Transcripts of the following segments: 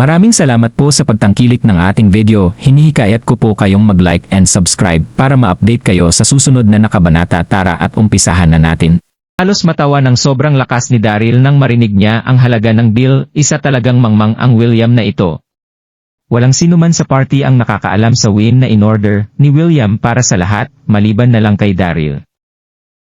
Maraming salamat po sa pagtangkilik ng ating video. Hinihikayat ko po kayong mag-like and subscribe para ma-update kayo sa susunod na nakabanata tara at umpisahan na natin. Halos matawa ng sobrang lakas ni Daryl nang marinig niya ang halaga ng bill, isa talagang mangmang ang William na ito. Walang sino man sa party ang nakakaalam sa win na in-order ni William para sa lahat, maliban na lang kay Daryl.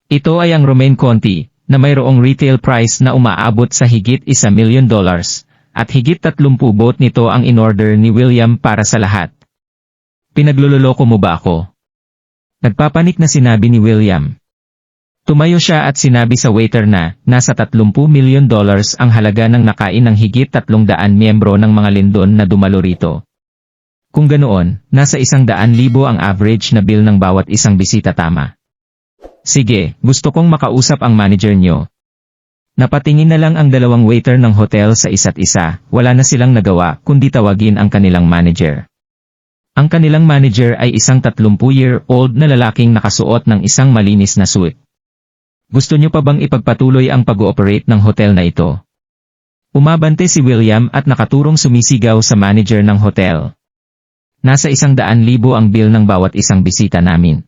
Ito ay ang Romaine Conti, na mayroong retail price na umaabot sa higit isa million dollars, at higit 30 bot nito ang in-order ni William para sa lahat. Pinagluloloko mo ba ako? Nagpapanik na sinabi ni William. Tumayo siya at sinabi sa waiter na, nasa 30 million dollars ang halaga ng nakain ng higit 300 miyembro ng mga lindon na dumalo rito. Kung ganoon, nasa isang daan libo ang average na bill ng bawat isang bisita tama. Sige, gusto kong makausap ang manager nyo. Napatingin na lang ang dalawang waiter ng hotel sa isa't isa, wala na silang nagawa kundi tawagin ang kanilang manager. Ang kanilang manager ay isang 30-year-old na lalaking nakasuot ng isang malinis na suit. Gusto nyo pa bang ipagpatuloy ang pag-ooperate ng hotel na ito? Umabante si William at nakaturong sumisigaw sa manager ng hotel. Nasa isang daan libo ang bill ng bawat isang bisita namin.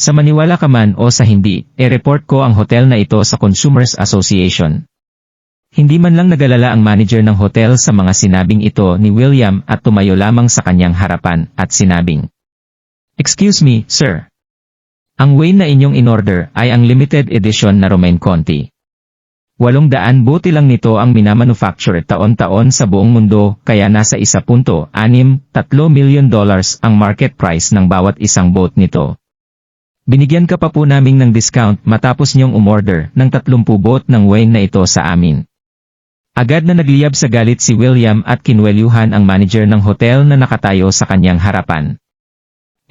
Sa maniwala ka man o sa hindi, e-report ko ang hotel na ito sa Consumers Association. Hindi man lang nagalala ang manager ng hotel sa mga sinabing ito ni William at tumayo lamang sa kanyang harapan at sinabing, Excuse me, sir. Ang wine na inyong in-order ay ang limited edition na Romaine Conti. Walong daan buti lang nito ang minamanufacture taon-taon sa buong mundo kaya nasa 1.63 million dollars ang market price ng bawat isang boat nito. Binigyan ka pa po naming ng discount matapos niyong umorder ng 30 boat ng wine na ito sa amin. Agad na nagliyab sa galit si William at kinwelyuhan ang manager ng hotel na nakatayo sa kanyang harapan.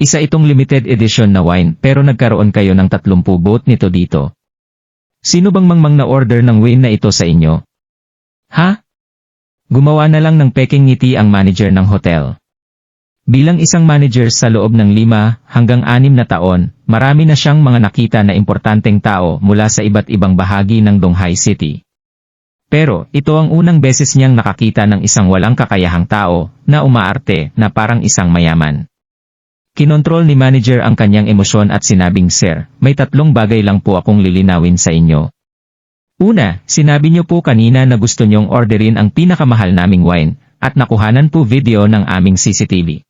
Isa itong limited edition na wine pero nagkaroon kayo ng 30 boat nito dito. Sino bang mangmang na order ng wine na ito sa inyo? Ha? Gumawa na lang ng peking ngiti ang manager ng hotel. Bilang isang manager sa loob ng lima hanggang anim na taon, marami na siyang mga nakita na importanteng tao mula sa iba't ibang bahagi ng Donghai City. Pero, ito ang unang beses niyang nakakita ng isang walang kakayahang tao, na umaarte, na parang isang mayaman. Kinontrol ni manager ang kanyang emosyon at sinabing Sir, may tatlong bagay lang po akong lilinawin sa inyo. Una, sinabi niyo po kanina na gusto niyong orderin ang pinakamahal naming wine, at nakuhanan po video ng aming CCTV.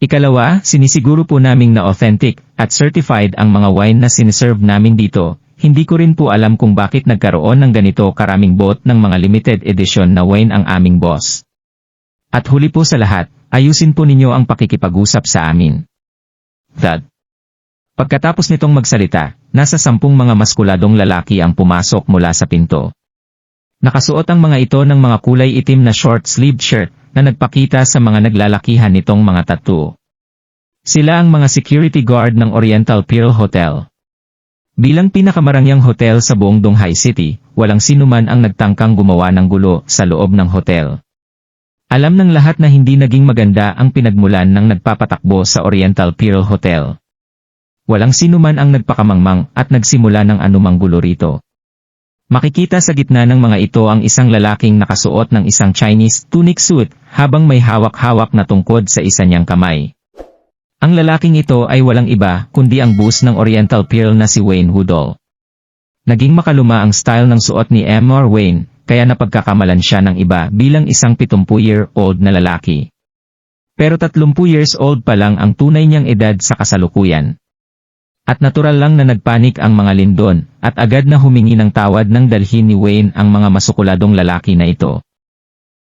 Ikalawa, sinisiguro po naming na authentic at certified ang mga wine na siniserve namin dito. Hindi ko rin po alam kung bakit nagkaroon ng ganito karaming bot ng mga limited edition na wine ang aming boss. At huli po sa lahat, ayusin po ninyo ang pakikipag-usap sa amin. That. Pagkatapos nitong magsalita, nasa sampung mga maskuladong lalaki ang pumasok mula sa pinto. Nakasuot ang mga ito ng mga kulay itim na short-sleeved shirt na nagpakita sa mga naglalakihan nitong mga tattoo. Sila ang mga security guard ng Oriental Pearl Hotel. Bilang pinakamarangyang hotel sa buong Donghai City, walang sinuman ang nagtangkang gumawa ng gulo sa loob ng hotel. Alam ng lahat na hindi naging maganda ang pinagmulan ng nagpapatakbo sa Oriental Pearl Hotel. Walang sinuman ang nagpakamangmang at nagsimula ng anumang gulo rito. Makikita sa gitna ng mga ito ang isang lalaking nakasuot ng isang Chinese tunic suit habang may hawak-hawak na tungkod sa isa niyang kamay. Ang lalaking ito ay walang iba kundi ang boss ng Oriental Pearl na si Wayne Woodall. Naging makaluma ang style ng suot ni M.R. Wayne kaya napagkakamalan siya ng iba bilang isang 70-year-old na lalaki. Pero 30 years old pa lang ang tunay niyang edad sa kasalukuyan. At natural lang na nagpanik ang mga lindon, at agad na humingi ng tawad ng dalhin ni Wayne ang mga masukuladong lalaki na ito.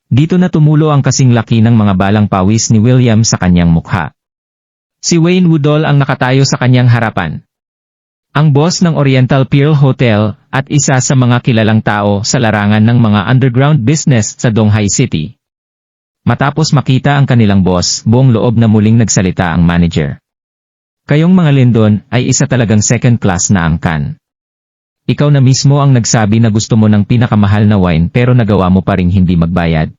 Dito na tumulo ang kasing laki ng mga balang pawis ni William sa kanyang mukha. Si Wayne Woodall ang nakatayo sa kanyang harapan. Ang boss ng Oriental Pearl Hotel, at isa sa mga kilalang tao sa larangan ng mga underground business sa Donghai City. Matapos makita ang kanilang boss, buong loob na muling nagsalita ang manager. Kayong mga lindon ay isa talagang second class na angkan. Ikaw na mismo ang nagsabi na gusto mo ng pinakamahal na wine pero nagawa mo pa ring hindi magbayad.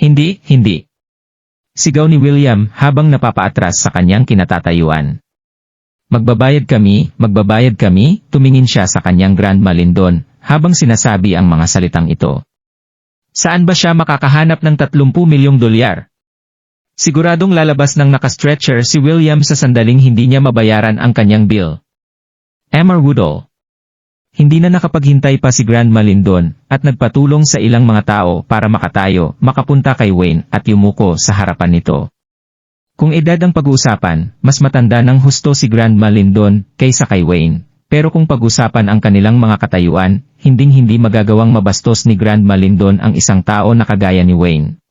Hindi, hindi. Sigaw ni William habang napapaatras sa kanyang kinatatayuan. Magbabayad kami, magbabayad kami, tumingin siya sa kanyang grandma Lindon habang sinasabi ang mga salitang ito. Saan ba siya makakahanap ng 30 milyong dolyar? Siguradong lalabas ng nakastretcher si William sa sandaling hindi niya mabayaran ang kanyang bill. Emmer Woodall Hindi na nakapaghintay pa si Grandma Lindon at nagpatulong sa ilang mga tao para makatayo, makapunta kay Wayne at yumuko sa harapan nito. Kung edad ang pag-uusapan, mas matanda ng husto si Grandma Lindon kaysa kay Wayne. Pero kung pag-usapan ang kanilang mga katayuan, hinding-hindi magagawang mabastos ni Grandma Lindon ang isang tao na kagaya ni Wayne.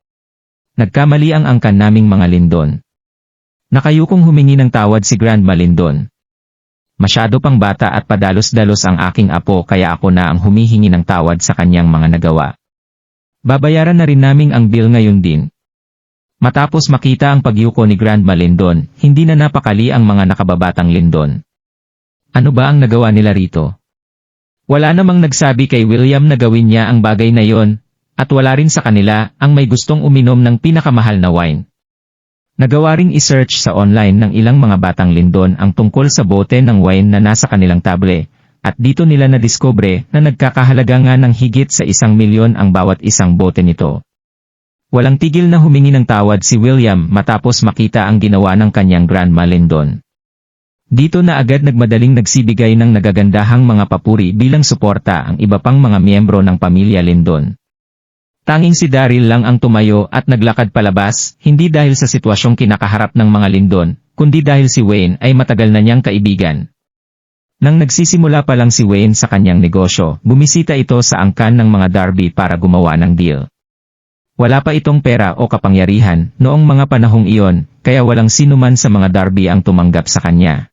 Nagkamali ang angkan naming mga Lindon. Nakayukong humingi ng tawad si Grandma Lindon. Masyado pang bata at padalos-dalos ang aking apo kaya ako na ang humihingi ng tawad sa kanyang mga nagawa. Babayaran na rin naming ang bill ngayon din. Matapos makita ang pagyuko ni Grandma Lindon, hindi na napakali ang mga nakababatang Lindon. Ano ba ang nagawa nila rito? Wala namang nagsabi kay William na gawin niya ang bagay na yon, at wala rin sa kanila ang may gustong uminom ng pinakamahal na wine. Nagawa ring isearch sa online ng ilang mga batang lindon ang tungkol sa bote ng wine na nasa kanilang table, at dito nila nadiskubre na nagkakahalaga nga ng higit sa isang milyon ang bawat isang bote nito. Walang tigil na humingi ng tawad si William matapos makita ang ginawa ng kanyang grandma Lindon. Dito na agad nagmadaling nagsibigay ng nagagandahang mga papuri bilang suporta ang iba pang mga miyembro ng pamilya Lindon. Tanging si Daryl lang ang tumayo at naglakad palabas, hindi dahil sa sitwasyong kinakaharap ng mga Lindon, kundi dahil si Wayne ay matagal na niyang kaibigan. Nang nagsisimula pa lang si Wayne sa kanyang negosyo, bumisita ito sa angkan ng mga Darby para gumawa ng deal. Wala pa itong pera o kapangyarihan noong mga panahong iyon, kaya walang sino man sa mga Darby ang tumanggap sa kanya.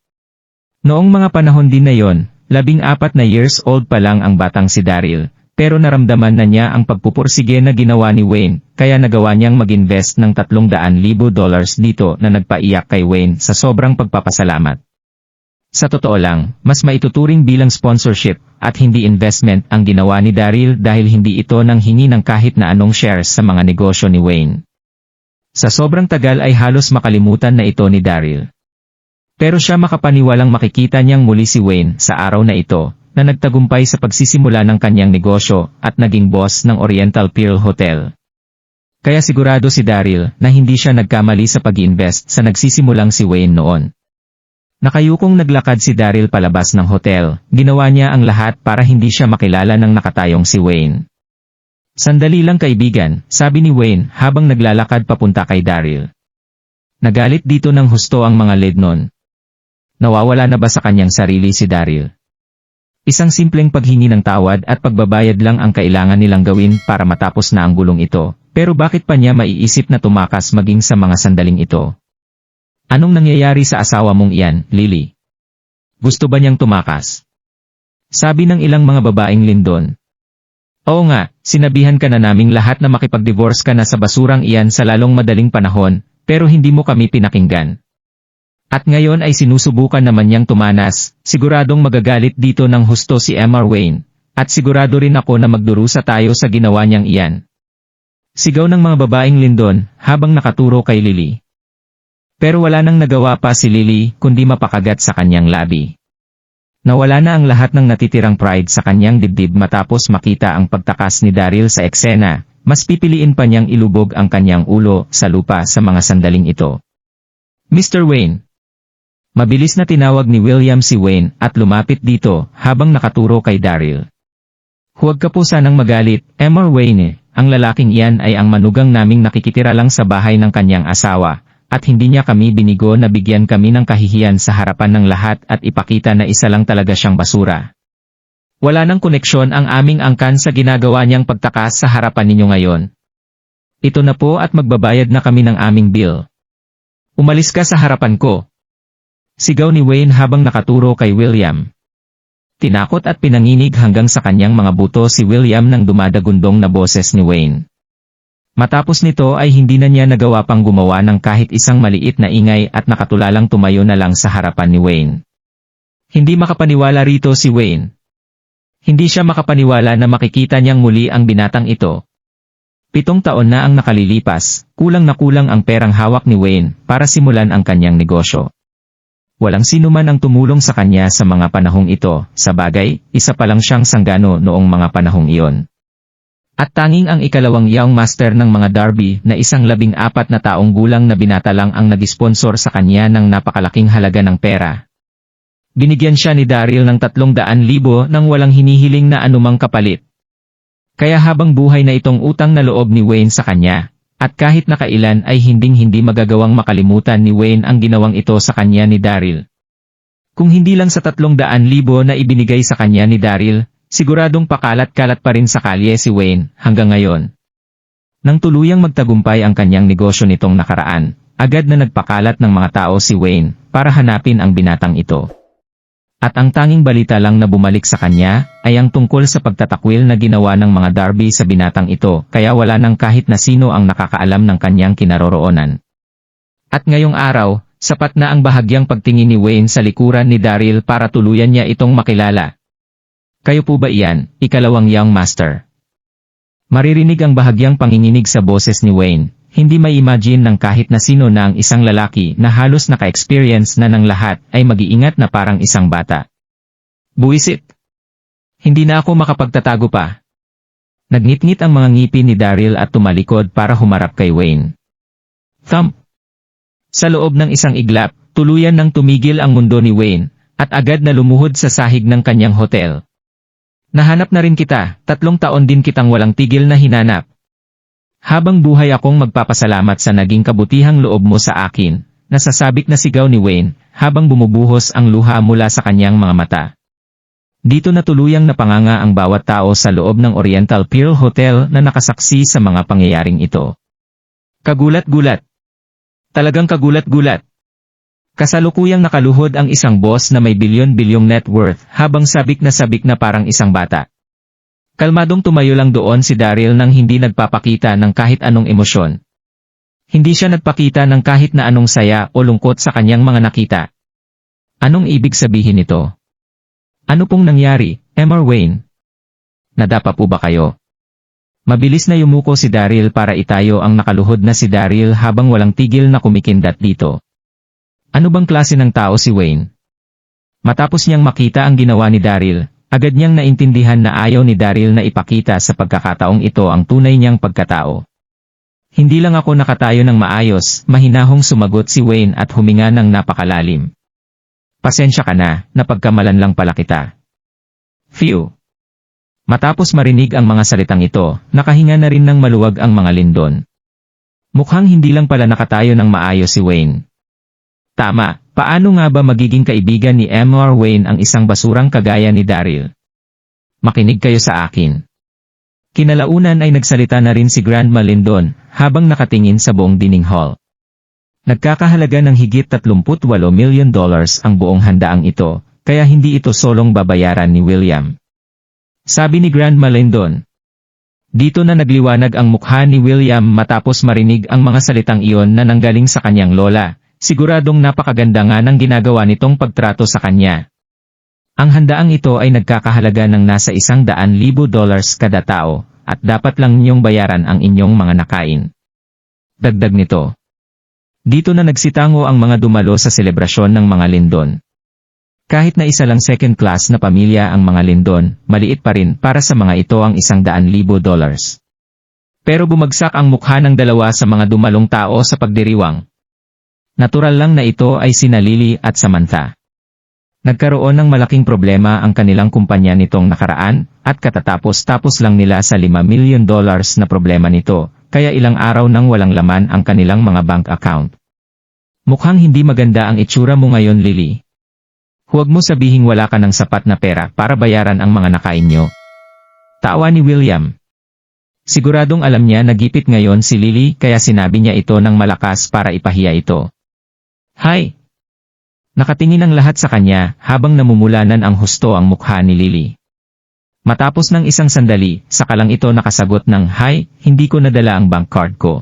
Noong mga panahon din na yon, labing apat na years old pa lang ang batang si Daryl, pero naramdaman na niya ang pagpupursige na ginawa ni Wayne, kaya nagawa niyang mag-invest ng 300,000 dollars dito na nagpaiyak kay Wayne sa sobrang pagpapasalamat. Sa totoo lang, mas maituturing bilang sponsorship at hindi investment ang ginawa ni Daryl dahil hindi ito nang hingi ng kahit na anong shares sa mga negosyo ni Wayne. Sa sobrang tagal ay halos makalimutan na ito ni Daryl. Pero siya makapaniwalang makikita niyang muli si Wayne sa araw na ito, na nagtagumpay sa pagsisimula ng kanyang negosyo at naging boss ng Oriental Pearl Hotel. Kaya sigurado si Daryl na hindi siya nagkamali sa pag-invest sa nagsisimulang si Wayne noon. Nakayukong naglakad si Daryl palabas ng hotel, ginawa niya ang lahat para hindi siya makilala ng nakatayong si Wayne. Sandali lang kaibigan, sabi ni Wayne habang naglalakad papunta kay Daryl. Nagalit dito ng husto ang mga led nun. Nawawala na ba sa kanyang sarili si Daryl? Isang simpleng paghingi ng tawad at pagbabayad lang ang kailangan nilang gawin para matapos na ang gulong ito, pero bakit pa niya maiisip na tumakas maging sa mga sandaling ito? Anong nangyayari sa asawa mong iyan, Lily? Gusto ba niyang tumakas? Sabi ng ilang mga babaeng lindon. Oo nga, sinabihan ka na naming lahat na makipag-divorce ka na sa basurang iyan sa lalong madaling panahon, pero hindi mo kami pinakinggan. At ngayon ay sinusubukan naman niyang tumanas, siguradong magagalit dito ng husto si Emma Wayne, at sigurado rin ako na magdurusa tayo sa ginawa niyang iyan. Sigaw ng mga babaeng lindon, habang nakaturo kay Lily. Pero wala nang nagawa pa si Lily, kundi mapakagat sa kanyang labi. Nawala na ang lahat ng natitirang pride sa kanyang dibdib matapos makita ang pagtakas ni Daryl sa eksena, mas pipiliin pa niyang ilubog ang kanyang ulo sa lupa sa mga sandaling ito. Mr. Wayne Mabilis na tinawag ni William si Wayne at lumapit dito habang nakaturo kay Daryl. Huwag ka po sanang magalit, Emma Wayne, ang lalaking iyan ay ang manugang naming nakikitira lang sa bahay ng kanyang asawa, at hindi niya kami binigo na bigyan kami ng kahihiyan sa harapan ng lahat at ipakita na isa lang talaga siyang basura. Wala nang koneksyon ang aming angkan sa ginagawa niyang pagtakas sa harapan ninyo ngayon. Ito na po at magbabayad na kami ng aming bill. Umalis ka sa harapan ko. Sigaw ni Wayne habang nakaturo kay William. Tinakot at pinanginig hanggang sa kanyang mga buto si William nang dumadagundong na boses ni Wayne. Matapos nito ay hindi na niya nagawa pang gumawa ng kahit isang maliit na ingay at nakatulalang tumayo na lang sa harapan ni Wayne. Hindi makapaniwala rito si Wayne. Hindi siya makapaniwala na makikita niyang muli ang binatang ito. Pitong taon na ang nakalilipas, kulang na kulang ang perang hawak ni Wayne para simulan ang kanyang negosyo. Walang sino man ang tumulong sa kanya sa mga panahong ito, sa bagay, isa pa lang siyang sanggano noong mga panahong iyon. At tanging ang ikalawang young master ng mga Darby na isang labing apat na taong gulang na binata lang ang nag-sponsor sa kanya ng napakalaking halaga ng pera. Binigyan siya ni Daryl ng tatlong daan libo nang walang hinihiling na anumang kapalit. Kaya habang buhay na itong utang na loob ni Wayne sa kanya, at kahit nakailan ay hinding-hindi magagawang makalimutan ni Wayne ang ginawang ito sa kanya ni Daryl. Kung hindi lang sa tatlong daan libo na ibinigay sa kanya ni Daryl, siguradong pakalat-kalat pa rin sa kalye si Wayne hanggang ngayon. Nang tuluyang magtagumpay ang kanyang negosyo nitong nakaraan, agad na nagpakalat ng mga tao si Wayne para hanapin ang binatang ito. At ang tanging balita lang na bumalik sa kanya, ay ang tungkol sa pagtatakwil na ginawa ng mga Darby sa binatang ito, kaya wala nang kahit na sino ang nakakaalam ng kanyang kinaroroonan. At ngayong araw, sapat na ang bahagyang pagtingin ni Wayne sa likuran ni Daryl para tuluyan niya itong makilala. Kayo po ba iyan, ikalawang young master? Maririnig ang bahagyang panginginig sa boses ni Wayne, hindi may imagine ng kahit na sino na ang isang lalaki na halos naka-experience na ng lahat ay mag-iingat na parang isang bata. Buisit! Hindi na ako makapagtatago pa. Nagnitngit ang mga ngipin ni Daryl at tumalikod para humarap kay Wayne. Thump! Sa loob ng isang iglap, tuluyan nang tumigil ang mundo ni Wayne, at agad na lumuhod sa sahig ng kanyang hotel. Nahanap na rin kita, tatlong taon din kitang walang tigil na hinanap. Habang buhay akong magpapasalamat sa naging kabutihang loob mo sa akin, nasasabik na sigaw ni Wayne, habang bumubuhos ang luha mula sa kanyang mga mata. Dito na tuluyang napanganga ang bawat tao sa loob ng Oriental Pearl Hotel na nakasaksi sa mga pangyayaring ito. Kagulat-gulat. Talagang kagulat-gulat. Kasalukuyang nakaluhod ang isang boss na may bilyon-bilyong net worth habang sabik na sabik na parang isang bata. Kalmadong tumayo lang doon si Daryl nang hindi nagpapakita ng kahit anong emosyon. Hindi siya nagpakita ng kahit na anong saya o lungkot sa kanyang mga nakita. Anong ibig sabihin nito? Ano pong nangyari, Emma Wayne? Nadapa po ba kayo? Mabilis na yumuko si Daryl para itayo ang nakaluhod na si Daryl habang walang tigil na kumikindat dito. Ano bang klase ng tao si Wayne? Matapos niyang makita ang ginawa ni Daryl, Agad niyang naintindihan na ayaw ni Daryl na ipakita sa pagkakataong ito ang tunay niyang pagkatao. Hindi lang ako nakatayo ng maayos, mahinahong sumagot si Wayne at huminga ng napakalalim. Pasensya ka na, napagkamalan lang pala kita. Phew. Matapos marinig ang mga salitang ito, nakahinga na rin ng maluwag ang mga lindon. Mukhang hindi lang pala nakatayo ng maayos si Wayne. Tama, Paano nga ba magiging kaibigan ni M.R. Wayne ang isang basurang kagaya ni Daryl? Makinig kayo sa akin. Kinalaunan ay nagsalita na rin si Grandma Lindon habang nakatingin sa buong dining hall. Nagkakahalaga ng higit 38 million dollars ang buong handaang ito, kaya hindi ito solong babayaran ni William. Sabi ni Grandma Lindon. Dito na nagliwanag ang mukha ni William matapos marinig ang mga salitang iyon na nanggaling sa kanyang lola, Siguradong napakaganda nga ng ginagawa nitong pagtrato sa kanya. Ang handaang ito ay nagkakahalaga ng nasa isang daan libo dollars kada tao, at dapat lang ninyong bayaran ang inyong mga nakain. Dagdag nito. Dito na nagsitango ang mga dumalo sa selebrasyon ng mga lindon. Kahit na isa lang second class na pamilya ang mga lindon, maliit pa rin para sa mga ito ang isang daan libo dollars. Pero bumagsak ang mukha ng dalawa sa mga dumalong tao sa pagdiriwang, Natural lang na ito ay sina Lily at Samantha. Nagkaroon ng malaking problema ang kanilang kumpanya nitong nakaraan, at katatapos-tapos lang nila sa 5 million dollars na problema nito, kaya ilang araw nang walang laman ang kanilang mga bank account. Mukhang hindi maganda ang itsura mo ngayon Lily. Huwag mo sabihing wala ka ng sapat na pera para bayaran ang mga nakain nyo. Tawa ni William. Siguradong alam niya na gipit ngayon si Lily kaya sinabi niya ito ng malakas para ipahiya ito. Hi! Nakatingin ang lahat sa kanya habang namumulanan ang husto ang mukha ni Lily. Matapos ng isang sandali, saka lang ito nakasagot ng, Hi, hindi ko nadala ang bank card ko.